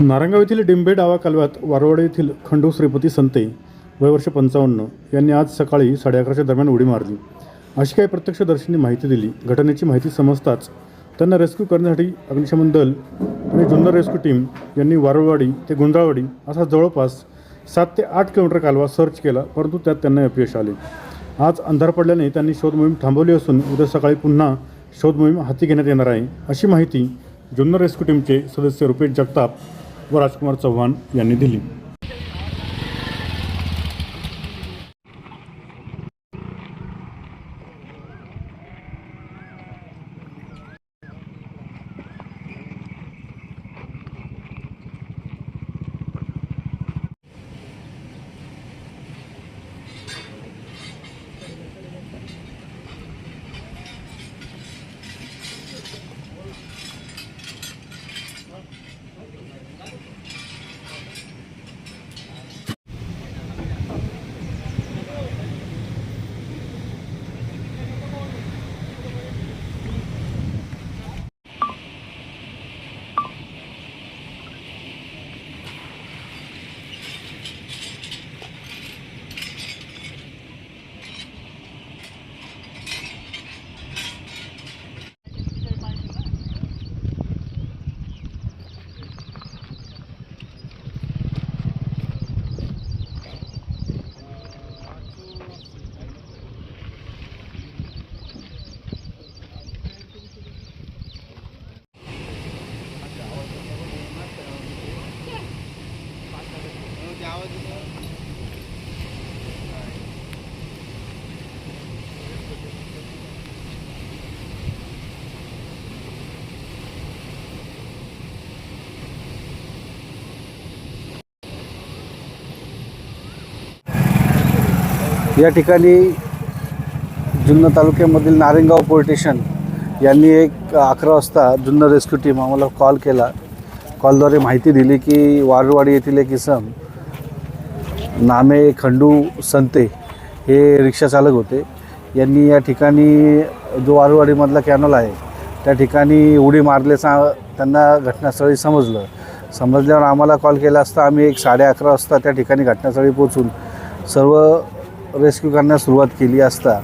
नारंगाव येथील डिंबे डावा कालव्यात वारवाडे येथील खंडू श्रीपती संते वय वर्ष पंचावन्न यांनी आज सकाळी साडे अकराच्या दरम्यान उडी मारली. अशी काही प्रत्यक्षदर्शींनी माहिती दिली. घटनेची माहिती समजताच त्यांना रेस्क्यू करण्यासाठी अग्निशमन दल आणि जुन्नर रेस्क्यू टीम यांनी वारवाडी ते गुंजाळवाडी असा जवळपास सात ते आठ किलोमीटर कालवा सर्च केला परंतु त्यात त्यांना अपयश आले. आज अंधार पडल्याने त्यांनी शोध मोहीम थांबवली असून उद्या सकाळी पुन्हा शोध मोहीम हाती घेण्यात येणार आहे. अशी माहिती जुन्नर रेस्क्यू टीमचे सदस्य रुपेश जगताप व राजकुमार चव्हाण यांनी दिली. या ठिकाणी जुन्नर तालुक्यामधील नारेंगाव पोलीस स्टेशन यांनी एक अकरा वाजता जुन्नर रेस्क्यू टीम आम्हाला कॉल केला. कॉलद्वारे माहिती दिली की वारवाडी येथील एक इसम नामे खंडू संते हे रिक्षाचालक होते. यांनी या ठिकाणी जो वारवाडीमधला कॅनल आहे त्या ठिकाणी उडी मारल्याचा त्यांना घटनास्थळी समजलं. समजल्यावर आम्हाला कॉल केला असता आम्ही एक साडे अकरा वाजता त्या ठिकाणी घटनास्थळी पोचून सर्व रेस्क्यू करण्यास सुरुवात केली असता.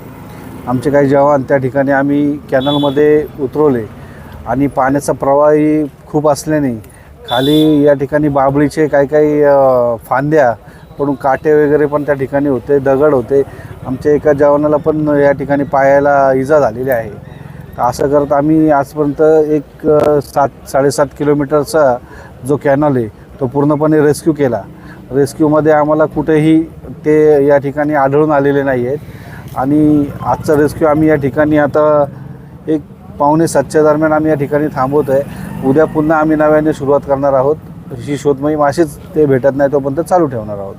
आमचे काही जवान त्या ठिकाणी आम्ही कॅनलमध्ये उतरवले आणि पाण्याचा प्रवाहही खूप असल्याने खाली या ठिकाणी बाबळीचे काही काही फांद्या पडून काटे वगैरे पण त्या ठिकाणी होते दगड होते. आमच्या एका जवानाला पण या ठिकाणी पायाला इजा झालेली आहे. तर असं करत आम्ही आजपर्यंत एक सात साडेसात किलोमीटरचा जो कॅनल आहे तो पूर्णपणे रेस्क्यू केला. रेस्क्यूमध्ये आम्हाला कुठेही ते या ठिकाणी आढळून आलेले नाही आहेत आणि आजचा रेस्क्यू आम्ही या ठिकाणी आता एक पावणे सातच्या दरम्यान आम्ही या ठिकाणी थांबवतो आहे उद्या पुन्हा आम्ही नव्याने सुरुवात करणार आहोत. ही शोध मोहीम अशीच ते भेटत नाही तोपर्यंत चालू ठेवणार आहोत.